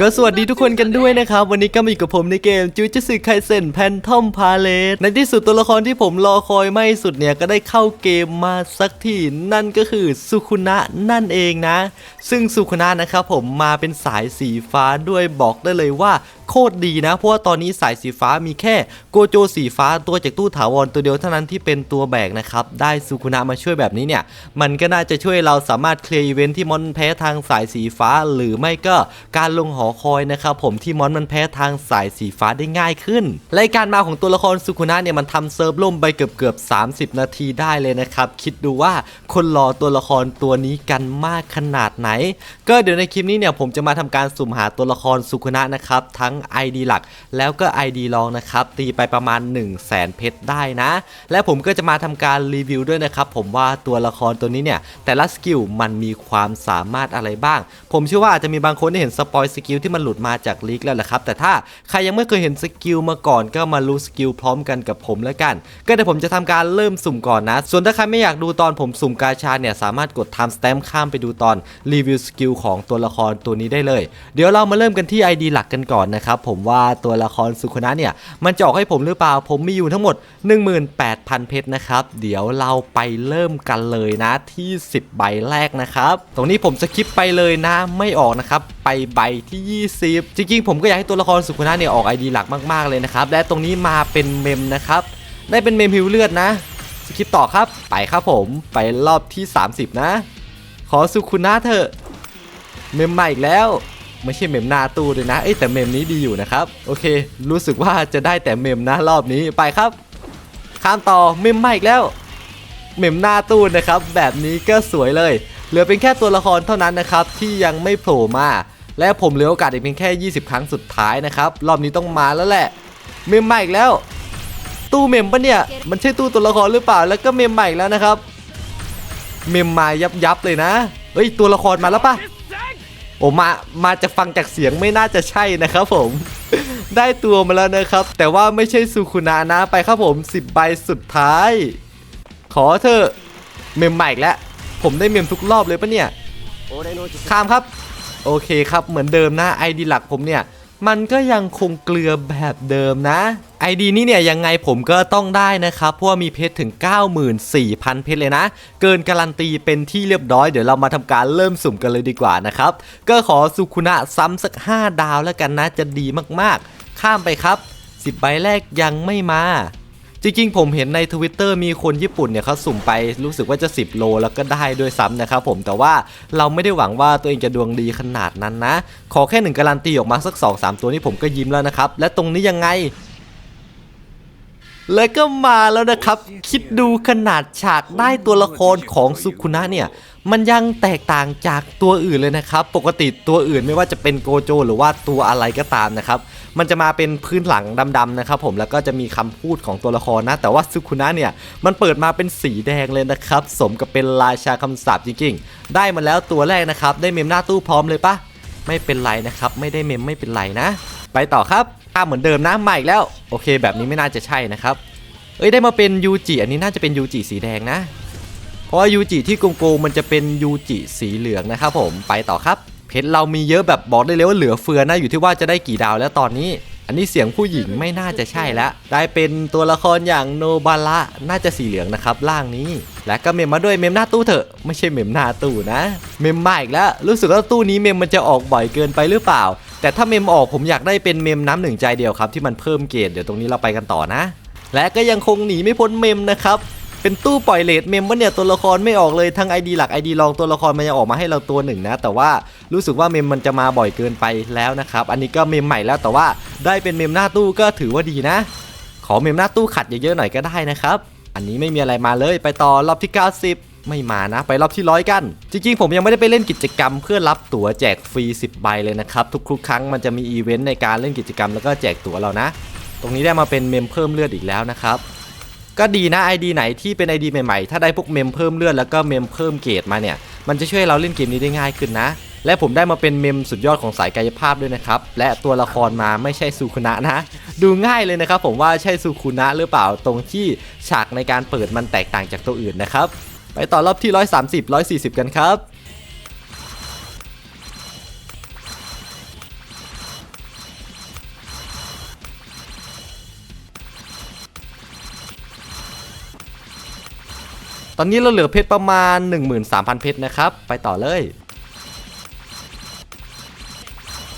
ก็สวัสดีทุกคนกันด้วยนะครับ วันนี้ก็มาอยู่กับผมในเกมจูจิสึไคเซนแพนทอมพาเลตในที่สุดตัวละครที่ผมรอคอยไม่สุดเนี่ย ก็ได้เข้าเกมมาสักทีนั่นก็คือสุคุนะนั่นเองนะ ซึ่งสุคุนะนะครับผมมาเป็นสายสีฟ้าด้วยบอกได้เลยว่า โคตรดีนะ เพราะว่าตอนนี้สายสีฟ้ามีแค่โกโจสีฟ้าตัวจากตู้ถาวรตัวเดียวเท่านั้นที่เป็นตัวแบกนะครับ ได้สุคุนะมาช่วยแบบนี้เนี่ย มันก็น่าจะช่วยเราสามารถเคลียร์อีเวนท์ที่มอนแพ้ทางสายสีฟ้า หรือไม่ก็การลงหอคอยนะครับผมที่มอนมันแพ้ทางสายสีฟ้าได้ง่ายขึ้นและการมาของตัวละครสุคุนะเนี่ยมันทำเซิร์ฟล่มไปเกือบเกือบ 30 นาทีได้เลยนะครับคิดดูว่าคนรอตัวละครตัวนี้กันมากขนาดไหน ก็เดี๋ยวในคลิปนี้เนี่ยผมจะมาทำการสุ่มหาตัวละครสุคุนะนะครับทั้ง ID หลัก แล้วก็ ID รองนะครับ ตีไปประมาณ 1 0 0 0 0แสนเพชรได้นะ และผมก็จะมาทำการรีวิวด้วยนะครับผมว่าตัวละครตัวนี้เนี่ย แต่ละสกิลมันมีความสามารถอะไรบ้าง ผมเชื่อว่าอาจจะมีบางคนที่เห็นสปอยสกิลที่มันหลุดมาจากลีกแล้วแหละครับ แต่ถ้าใครยังไม่เคยเห็นสกิลมาก่อนก็มารู้สกิลพร้อมกันกับผมแล้วกัน ก็เดี๋ยวผมจะทำการเริ่มสุ่มก่อนนะ ส่วนถ้าใครไม่อยากดูตอนผมสุ่มกาชาเนี่ยสามารถกด time stamp ข้ามไปดูตอนรีวิวสกิลของตัวละครตัวนี้ได้เลย เดี๋ยวเรามาเริ่มกันที่ ID หลักกันก่อนนะครับครับผมว่าตัวละครสุคนะเนี่ยมันจะออกให้ผมหรือเปล่าผมมีอยู่ทั้งหมด 18,000 เพชรนะครับ เดี๋ยวเราไปเริ่มกันเลยนะที่ 10 ใบแรกนะครับ ตรงนี้ผมสคิปไปเลยนะไม่ออกนะครับไปใบที่ 20 จริงๆ ผมก็อยากให้ตัวละครสุคนะเนี่ยออก ID หลักมากๆเลยนะครับและตรงนี้มาเป็นเมมนะครับได้เป็นเมมฮิวเลือดนะสคิปต่อครับไปครับผมไปรอบที่ 30 นะ ขอสุคุนะเถอะเมมใหม่อีกแล้ว ไม่ใช่เมมหน้าตู้ด้วยนะเอ้แต่เมมนี้ดีอยู่นะครับโอเค รู้สึกว่าจะได้แต่เมมนะรอบนี้ไปครับ ข้ามต่อเมมใหม่อีกแล้ว เมมหน้าตู้นะครับ แบบนี้ก็สวยเลยเหลือเป็นแค่ตัวละครเท่านั้นนะครับที่ยังไม่โผล่มา และผมเหลือโอกาสอีกเพียงแค่ 20 ครั้งสุดท้ายนะครับรอบนี้ต้องมาแล้วแหละ เมมใหม่อีกแล้ว ตู้เมมปะเนี่ยมันใช่ตู้ตัวละครหรือเปล่า แล้วก็เมมใหม่อีกแล้วนะครับ เมมมายับยับเลยนะเฮ้ยตัวละครมาแล้วปะ โอ้มามาจะฟังจากเสียงไม่น่าจะใช่นะครับผม ได้ตัวมาแล้วนะครับ แต่ว่าไม่ใช่สุคุนานะไปครับผม 10 ใบสุดท้าย ขอเถอะเมมใหม่อีกแล้ว ผมได้เมมทุกรอบเลยปะเนี่ยข้ามครับ โอเคครับเหมือนเดิมนะไอดีหลักผมเนี่ย มันก็ยังคงเกลือแบบเดิมนะ ID นี้เนี่ยยังไงผมก็ต้องได้นะครับ เพราะว่ามีเพชรถึง 94,000 เพชรเลยนะ เกินการันตีเป็นที่เรียบร้อย เดี๋ยวเรามาทำการเริ่มสุ่มกันเลยดีกว่านะครับ ก็ขอสุคุนะซ้ำสัก 5 ดาวแล้วกันนะจะดีมากๆ ข้ามไปครับ 10ใบแรกยังไม่มา จริงๆผมเห็นใน Twitter มีคนญี่ปุ่นเนี่ยเขาสุ่มไปรู้สึกว่าจะ 10 โลแล้วก็ได้ด้วยซ้ำนะครับผมแต่ว่าเราไม่ได้หวังว่าตัวเองจะดวงดีขนาดนั้นนะ ขอแค่หนึ่งการันตีออกมาสัก 2-3 ตัวนี้ผมก็ยิ้มแล้วนะครับ และตรงนี้ยังไงแล้วก็มาแล้วนะครับ คิดดูขนาดฉากได้ตัวละครของสุคุนะเนี่ย มันยังแตกต่างจากตัวอื่นเลยนะครับ ปกติตัวอื่นไม่ว่าจะเป็นโกโจ หรือว่าตัวอะไรก็ตามนะครับ มันจะมาเป็นพื้นหลังดำๆนะครับผมแล้วก็จะมีคำพูดของตัวละครนะ แต่ว่าสุคุนะเนี่ยมันเปิดมาเป็นสีแดงเลยนะครับ สมกับเป็นราชาคำสาปจริงๆ ได้มาแล้วตัวแรกนะครับ ได้เมมหน้าตู้พร้อมเลยปะไม่เป็นไรนะครับ ไม่ได้เมมไม่เป็นไรนะ ไปต่อครับข้าเหมือนเดิมนะมาอีกแล้ว โอเค แบบนี้ไม่น่าจะใช่นะครับ เอ้ยได้มาเป็นยูจิอันนี้น่าจะเป็นยูจิสีแดงนะ ราะว่ายูจิที่โกงโกมันจะเป็นยูจิสีเหลืองนะครับผมไปต่อครับเพชรเรามีเยอะแบบบอกได้เลยว่าเหลือเฟือนะอยู่ที่ว่าจะได้กี่ดาวแล้วตอนนี้ อันนี้เสียงผู้หญิงไม่น่าจะใช่แล้วได้เป็นตัวละครอย่างโนบาระน่าจะสีเหลืองนะครับล่างนี้ และก็เมมมาด้วยเมมหน้าตู้เถอะไม่ใช่เมมหน้าตู้นะ เมมมาอีกแล้วรู้สึกว่าตู้นี้เมมมันจะออกบ่อยเกินไปหรือเปล่า แต่ถ้าเมมออกผมอยากได้เป็นเมมน้ำหนึ่งใจเดียวครับที่มันเพิ่มเกรดเดี๋ยวตรงนี้เราไปกันต่อนะ และก็ยังคงหนีไม่พ้นเมมนะครับ เป็นตู้ปล่อยเลทเมมว่าเนี่ยตัวละครไม่ออกเลยทั้ง ID หลัก ID รองตัวละครมันยังออกมาให้เราตัวหนึ่งนะ แต่ว่ารู้สึกว่าเมมมันจะมาบ่อยเกินไปแล้วนะครับ อันนี้ก็เมมใหม่แล้วแต่ว่าได้เป็นเมมหน้าตู้ก็ถือว่าดีนะ ขอเมมหน้าตู้ขัดเยอะๆหน่อยก็ได้นะครับ อันนี้ไม่มีอะไรมาเลยไปต่อรอบที่ 90ไม่มานะไปรอบที่ร้อยกัน จริงๆ ผมยังไม่ได้ไปเล่นกิจกรรม เพื่อรับตั๋วแจกฟรี 10 ใบเลยนะครับ ทุกๆ ครั้งมันจะมีอีเวนต์ในการเล่นกิจกรรมแล้วก็แจกตั๋วเรานะ ตรงนี้ได้มาเป็นเมมเพิ่มเลือดอีกแล้วนะครับ ก็ดีนะ ID ไหนที่เป็น ID ใหม่ๆ ถ้าได้พวกเมมเพิ่มเลือดแล้วก็เมมเพิ่มเกรดมาเนี่ย มันจะช่วยเราเล่นเกมนี้ได้ง่ายขึ้นนะ และผมได้มาเป็นเมมสุดยอดของสายกายภาพด้วยนะครับ และตัวละครมาไม่ใช่ซูคุนะนะ ดูง่ายเลยนะครับ ผมว่าใช่ซูคุนะหรือเปล่าตรงที่ฉากในการเปิดมันแตกต่างจากตัวอื่นนะครับ ไปต่อรอบที่ 130 140 กันครับ ตอนนี้เราเหลือเพชรประมาณ 13,000 เพชรนะครับ ไปต่อเลย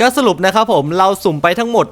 ก็สรุปนะครับผมเราสุ่มไปทั้งหมด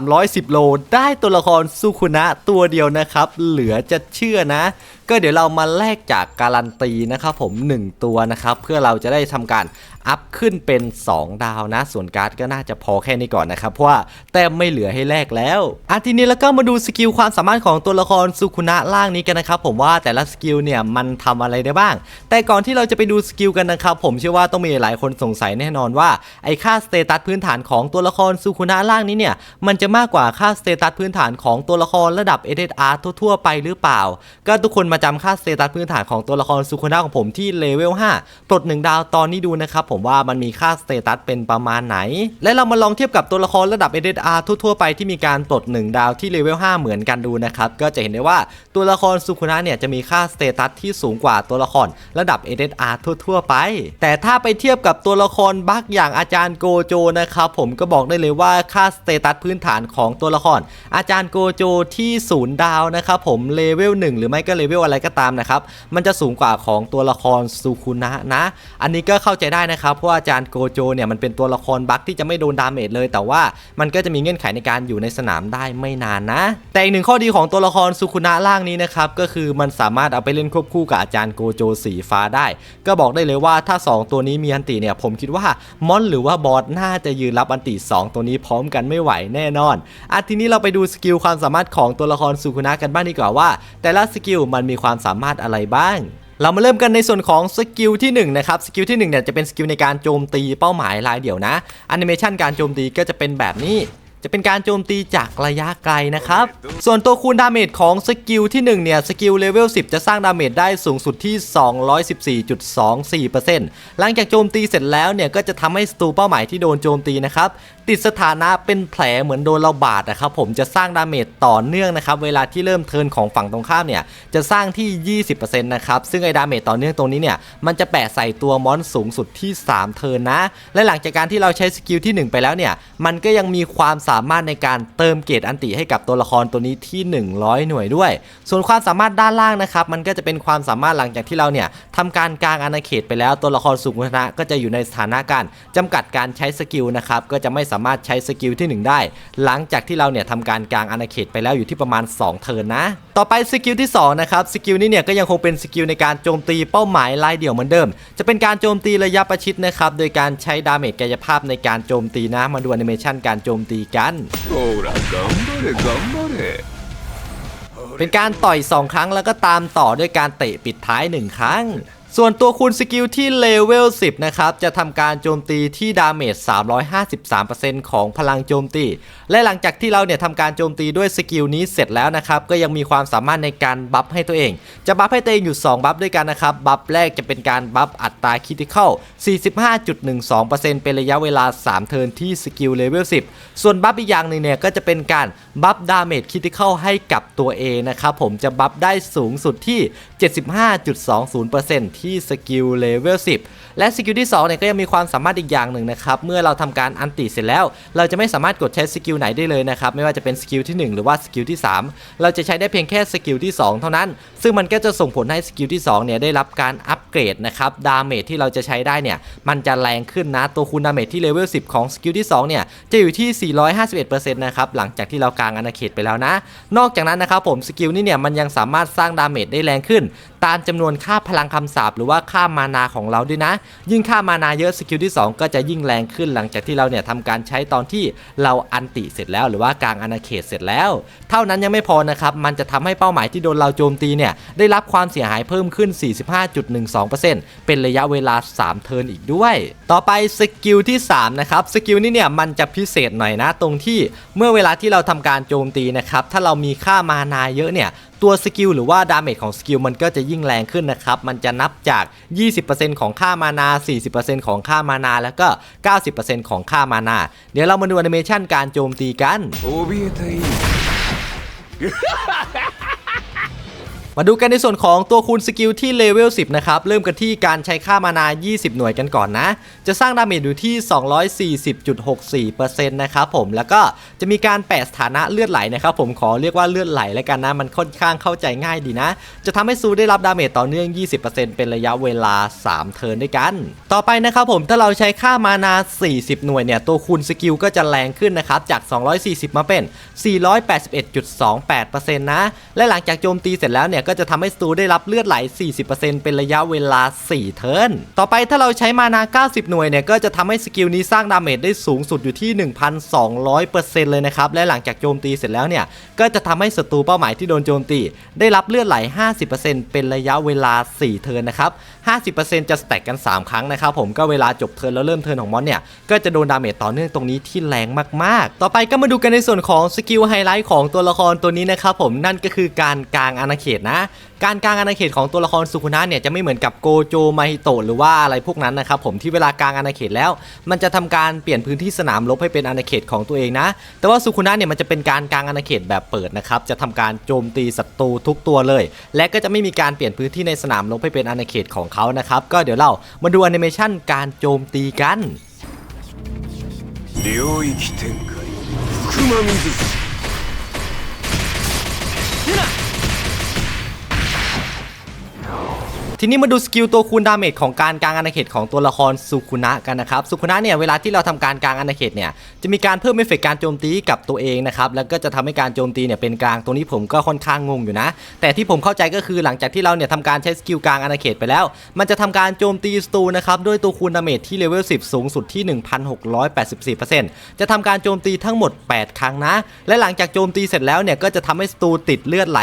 310 โล ได้ตัวละครสุขุนะตัวเดียวนะครับ เหลือจะเชื่อนะก็เดี๋ยวเรามาแลกจากการันตีนะครับผม 1 ตัวนะครับ เพื่อเราจะได้ทำการอัพขึ้นเป็น 2 ดาวนะ ส่วนการ์ดก็น่าจะพอแค่นี้ก่อนนะครับ เพราะว่าแต้มไม่เหลือให้แลกแล้วอะทีนี้แล้วก็มาดูสกิลความสามารถของตัวละครสุคุนะล่างนี้กันนะครับผมว่าแต่ละสกิลเนี่ยมันทำอะไรได้บ้าง แต่ก่อนที่เราจะไปดูสกิลกันนะครับผมเชื่อว่าต้องมีหลายคนสงสัยแน่นอนว่าไอ้ค่าสเตตัสพื้นฐานของตัวละครสุคุนะล่างนี้เนี่ยมันจะมากกว่าค่าสเตตัสพื้นฐานของตัวละครระดับ SSR ทั่วๆไปหรือเปล่า ก็ทุกคนมาจำค่าสเตตัสพื้นฐานของตัวละครสุคุนะของผมที่เลเวล 5 ปลด 1 ดาวตอนนี้ดูนะครับผมว่ามันมีค่าสเตตัสเป็นประมาณไหน และเรามาลองเทียบกับตัวละครระดับ SSR ทั่วๆไปที่มีการปลด 1 ดาวที่เลเวล 5 เหมือนกันดูนะครับ ก็จะเห็นได้ว่าตัวละครสุคุนะเนี่ยจะมีค่าสเตตัสที่สูงกว่าตัวละครระดับ SSR ทั่วๆไป แต่ถ้าไปเทียบกับตัวละครบักอย่างอาจารย์โกโจนะครับผมก็บอกได้เลยว่าค่าสเตตัสพื้นฐานของตัวละคร อาจารย์โกโจที่ศูนย์ดาวนะครับผมเลเวล1หรือไม่ก็เลเวลอะไรก็ตามนะครับ มันจะสูงกว่าของตัวละครสุคุนะนะ อันนี้ก็เข้าใจได้นะครับเพราะอาจารย์โกโจเนี่ยมันเป็นตัวละครบัคที่จะไม่โดนดาเมจเลย แต่ว่ามันก็จะมีเงื่อนไขในการอยู่ในสนามได้ไม่นานนะ แต่อีกหนึ่งข้อดีของตัวละครสุคุนะล่างนี้นะครับก็คือมันสามารถเอาไปเล่นควบคู่กับอาจารย์โกโจสีฟ้าได้ ก็บอกได้เลยว่าถ้า 2 ตัวนี้มีอันติเนี่ยผมคิดว่ามอนหรือว่าบอสน่าจะยืนรับอันติ 2 ตัวนี้พร้อมกันไม่ไหวแน่นอนอะทีนี้เราไปดูสกิลความสามารถของตัวละครสุคุนะกันบ้างดีกว่าว่า แต่ละสกิลมันมีีความสามารถอะไรบ้างเรามาเริ่มกันในส่วนของสกิลที่1นะครับสกิลที่1เนี่ยจะเป็นสกิลในการโจมตีเป้าหมายรายเดี่ยวนะแอนิเมชันการโจมตีก็จะเป็นแบบนี้ จะเป็นการโจมตีจากระยะไกลนะครับ ส่วนตัวคูณดาเมจของสกิลที่1เนี่ยสกิลเลเวล10 จะสร้างดาเมจได้สูงสุดที่ 214.24%หลังจากโจมตีเสร็จแล้วเนี่ยก็จะทำให้ศัตรูเป้าหมายที่โดนโจมตีนะครับติดสถานะเป็นแผลเหมือนโดนเราบาดนะครับผมจะสร้างดาเมจต่อเนื่องนะครับเวลาที่เริ่มเทินของฝั่งตรงข้ามเนี่ยจะสร้างที่ 20%นะครับซึ่งไอ้ดาเมจต่อเนื่องตรงนี้เนี่ยมันจะแปะใส่ตัวมอนสูงสุดที่ 3 เทินนะ และหลังจากการที่เราใช้สกิลที่ 1 ไปแล้วเนี่ยมันก็ยังมีความสามารถในการเติมเกรดอันติให้กับตัวละครตัวนี้ที่ 100 หน่วยด้วย ส่วนความสามารถด้านล่างนะครับมันก็จะเป็นความสามารถหลังจากที่เราเนี่ยทำการกลางอาณาเขตไปแล้วตัวละครสุขุนะก็จะอยู่ในสถานะการจำกัดการใช้สกิลนะครับก็จะไม่สามารถใช้สกิลที่ 1 ได้ หลังจากที่เราเนี่ยทำการกลางอาณาเขตไปแล้วอยู่ที่ประมาณ 2 เทินนะ ต่อไปสกิลที่2นะครับสกิลนี้เนี่ยก็ยังคงเป็นสกิลในการโจมตีเป้าหมายรายเดี่ยวเหมือนเดิม จะเป็นการโจมตีระยะประชิดนะครับโดยการใช้ดาเมจกายภาพในการโจมตีนะมาดูแอนิเมชันการโจมตีกันเป็นการต่อย 2 ครั้งแล้วก็ตามต่อด้วยการเตะปิดท้าย 1 ครั้ง ส่วนตัวคูณสกิลที่เลเวล 10 นะครับ จะทำการโจมตีที่ดาเมจ 353%ของพลังโจมตี และหลังจากที่เราเนี่ยทำการโจมตีด้วยสกิลนี้เสร็จแล้วนะครับ ก็ยังมีความสามารถในการบัฟให้ตัวเอง จะบัฟให้ตัวเองอยู่ 2 บัฟด้วยกันนะครับ บัฟแรกจะเป็นการบัฟอัตราคิติคอล45.12%เป็นระยะเวลา 3 เทิร์นที่สกิลเลเวล 10 ส่วนบัฟอีกอย่างหนึ่งเนี่ยก็จะเป็นการบัฟดาเมจคิติคอลให้กับตัวเองนะครับผมจะบัฟได้สูงสุดที่ 75.20%ที่ที่สกิลเลเวล10 และสกิลที่2เนี่ยก็ยังมีความสามารถอีกอย่างหนึ่งนะครับเมื่อเราทำการอันติเสร็จแล้ว เราจะไม่สามารถกดใช้สกิลไหนได้เลยนะครับไม่ว่าจะเป็นสกิลที่ 1 หรือว่าสกิลที่ 3 เราจะใช้ได้เพียงแค่สกิลที่ 2 เท่านั้น ซึ่งมันก็จะส่งผลให้สกิลที่2เนี่ยได้รับการอัปเกรดนะครับดาเมจที่เราจะใช้ได้เนี่ยมันจะแรงขึ้นนะตัวคูณดาเมจที่เลเวล10 ของสกิลที่2เนี่ยจะอยู่ที่ 451%นะครับหลังจากที่เรากางอาณาเขตไปแล้วนะ นอกจากนั้นนะครับผมสกิลนี้เนี่ยมันยังสามารถสร้างดาเมจได้แรงขึ้น ตามจำนวนค่าพลังคำสาปหรือว่าค่ามานาของเราด้วยนะยิ่งค่ามานาเยอะสกิลที่ 2 ก็จะยิ่งแรงขึ้นหลังจากที่เราเนี่ยทำการใช้ตอนที่เราอันติเสร็จแล้วหรือว่ากลางอาณาเขตเสร็จแล้ว เท่านั้นยังไม่พอนะครับมันจะทำให้เป้าหมายที่โดนเราโจมตีเนี่ยได้รับความเสียหายเพิ่มขึ้น 45.12%เป็นระยะเวลา 3 เทิร์นอีกด้วย ต่อไปสกิลที่3นะครับสกิลนี้เนี่ยมันจะพิเศษหน่อยนะตรงที่เมื่อเวลาที่เราทำการโจมตีนะครับถ้าเรามีค่ามานาเยอะเนี่ยตัวสกิลหรือว่าดาเมจของสกิลมันก็จะยิ่งแรงขึ้นนะครับมันจะนับจาก 20%ของค่ามานา 40%ของค่ามานา แล้วก็ 90%ของค่ามานา เดี๋ยวเรามาดูแอนิเมชันการโจมตีกัน โอเมาดูกันในส่วนของตัวคูณสกิลที่เลเวล 10 นะครับ เริ่มกันที่การใช้ค่ามานา 20 หน่วยกันก่อนนะ จะสร้างดาเมจอยู่ที่ 240.64%นะครับผม แล้วก็จะมีการแปะสถานะเลือดไหลนะครับผมขอเรียกว่าเลือดไหลแล้วกันนะ มันค่อนข้างเข้าใจง่ายดีนะ จะทำให้ซูได้รับดาเมจต่อเนื่อง 20%เป็นระยะเวลา 3 เทิร์นด้วยกัน ต่อไปนะครับผม ถ้าเราใช้ค่ามานา 40 หน่วยเนี่ย ตัวคูณสกิลก็จะแรงขึ้นนะครับ จาก 240 มาเป็น 481.28%นะ และหลังจากโจมตีเสร็จแล้วเนี่ยก็จะทำให้สตูได้รับเลือดไหล 40%เป็นระยะเวลา 4 เทิร์น ต่อไปถ้าเราใช้มานา 90 หน่วยเนี่ย ก็จะทำให้สกิลนี้สร้างดาเมจได้สูงสุดอยู่ที่ 1,200%เลยนะครับ และหลังจากโจมตีเสร็จแล้วเนี่ย ก็จะทำให้ศัตรูเป้าหมายที่โดนโจมตี ได้รับเลือดไหล 50%เป็นระยะเวลา 4 เทิร์นนะครับ 50%จะสแต็กกัน 3 ครั้งนะครับผม ก็เวลาจบเทิร์นแล้วเริ่มเทิร์นของมอนเนี่ย ก็จะโดนดาเมจต่อเนื่องตรงนี้ที่แรงมากๆ ต่อไปก็มาดูกันในส่วนของสกิลไฮไลท์ของตัวละครตัวนี้นะครับผม นั่นก็คือการกางอาณาเขตนการกางอาณาเขตของตัวละครสุคุนะเนี่ยจะไม่เหมือนกับโกโจมาฮิโตะหรือว่าอะไรพวกนั้นนะครับผมที่เวลากางอาณาเขตแล้ว มันจะทำการเปลี่ยนพื้นที่สนามรบให้เป็นอาณาเขตของตัวเองนะ แต่ว่าสุคุนะเนี่ยมันจะเป็นการกางอาณาเขตแบบเปิดนะครับจะทำการโจมตีศัตรูทุกตัวเลย และก็จะไม่มีการเปลี่ยนพื้นที่ในสนามรบให้เป็นอาณาเขตของเขานะครับก็เดี๋ยวเรามาดูแอนิเมชันการโจมตีกัน 领域展开福间水 ทีนี้มาดูสกิลตัวคูณดาเมจของการกางอาณาเขตของตัวละครสุคุนะกันนะครับสุคุนะเนี่ยเวลาที่เราทำการกางอาณาเขตเนี่ยจะมีการเพิ่มเอฟเฟกต์การโจมตีกับตัวเองนะครับแล้วก็จะทำให้การโจมตีเนี่ยเป็นกลางตรงนี้ผมก็ค่อนข้างงงอยู่นะ แต่ที่ผมเข้าใจก็คือหลังจากที่เราเนี่ยทำการใช้สกิลกลางอาณาเขตไปแล้ว มันจะทำการโจมตีสตูนะครับด้วยตัวคูณดาเมจที่เลเวล10 สูงสุดที่ 1684%จะทำการโจมตีทั้งหมด 8 ครั้งนะ และหลังจากโจมตีเสร็จแล้วเนี่ยก็จะทำให้สตูติดเลือดไหล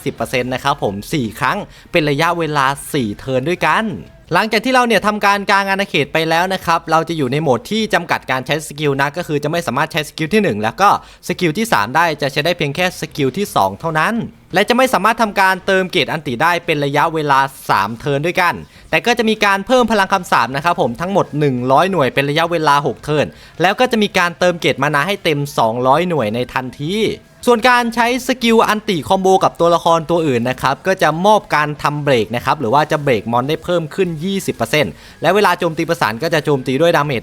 50%นะครับผม4ครั้งเป็นระยะเวลา4เทิร์นด้วยกัน หลังจากที่เราเนี่ยทำการกลางอาณาเขตไปแล้วนะครับ เราจะอยู่ในโหมดที่จำกัดการใช้สกิลนะ ก็คือจะไม่สามารถใช้สกิลที่ 1 แล้วก็สกิลที่ 3 ได้จะใช้ได้เพียงแค่สกิลที่ 2 เท่านั้น และจะไม่สามารถทำการเติมเกรดอันติได้เป็นระยะเวลา 3 เทิร์นด้วยกัน แต่ก็จะมีการเพิ่มพลังคำสาปนะครับผมทั้งหมด 100 หน่วยเป็นระยะเวลา 6 เทิร์นแล้วก็จะมีการเติมเกรดมานาให้เต็ม 200 หน่วยในทันทีส่วนการใช้สกิลอันติคอมโบกับตัวละครตัวอื่นนะครับ ก็จะมอบการทำเบรกนะครับ หรือว่าจะเบรกมอนได้เพิ่มขึ้น20%และเวลาโจมตีประสานก็จะโจมตีด้วยดาเมจ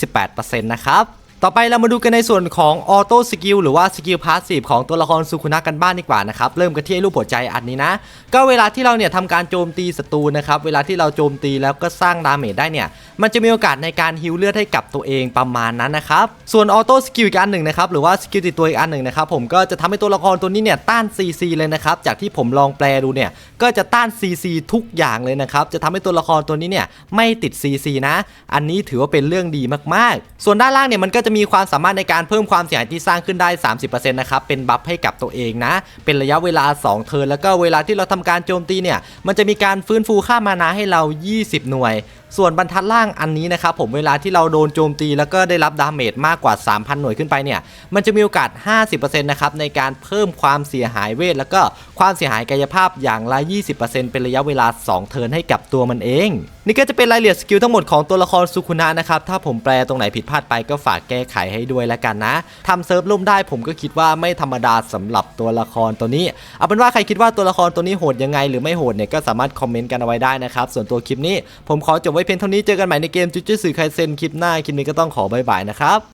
128%นะครับ ต่อไปเรามาดูกันในส่วนของออโต้สกิลหรือว่าสกิลพาสซีฟของตัวละครสุคุนะกันบ้านดีกว่านะครับ เริ่มกันที่รูปหัวใจอันนี้นะ ก็เวลาที่เราเนี่ยทำการโจมตีศัตรูนะครับ เวลาที่เราโจมตีแล้วก็สร้างดาเมจได้เนี่ย มันจะมีโอกาสในการฮิลเลือดให้กับตัวเองประมาณนั้นนะครับ ส่วนออโต้สกิลอีกอันหนึ่งนะครับหรือว่าสกิลติดตัวอีกอันหนึ่งนะครับผมก็จะทำให้ตัวละครตัวนี้เนี่ยต้าน CC เลยนะครับจากที่ผมลองแปลดูเนี่ยก็จะต้าน CC ทุกอย่างเลยนะครับจะทำให้ตัวละครตัวนี้เนี่ยไม่ติด CC นะ อันนี้ถือว่าเป็นเรื่องดีมากๆ ส่วนด้านล่างเนี่ยมันก็จะมีความสามารถในการเพิ่มความเสียหายที่สร้างขึ้นได้ 30%นะครับ เป็นบัฟให้กับตัวเองนะ เป็นระยะเวลา 2 เทิร์นแล้วก็เวลาที่เราทำการโจมตีเนี่ย มันจะมีการฟื้นฟูค่ามานาให้เรา 20 หน่วยส่วนบรรทัดล่างอันนี้นะครับผมเวลาที่เราโดนโจมตีแล้วก็ได้รับดาเมจมากกว่า 3,000 หน่วยขึ้นไปเนี่ย มันจะมีโอกาส 50%นะครับในการเพิ่มความเสียหายเวท แล้วก็ความเสียหายกายภาพอย่างละ 20%เป็นระยะเวลา 2 เทิร์นให้กับตัวมันเอง นี่ก็จะเป็นรายละเอียดสกิลทั้งหมดของตัวละครสุคุนะนะครับ ถ้าผมแปลตรงไหนผิดพลาดไปก็ฝากแก้ไขให้ด้วยแล้วกันนะทำเซิร์ฟล่มได้ผมก็คิดว่าไม่ธรรมดาสำหรับตัวละครตัวนี้ เอาเป็นว่าใครคิดว่าตัวละครตัวนี้โหดยังไง หรือไม่โหดเนี่ยก็สามารถคอมเมนต์กันเอาไว้ได้นะครับส่วนตัวคลิปนี้ผมขอจบไว้เพียงเท่านี้เจอกันใหม่ในเกมจุดจุดสื่อไคเซนคลิปหน้าคลิปนี้ก็ต้องขอบายบายนะครับ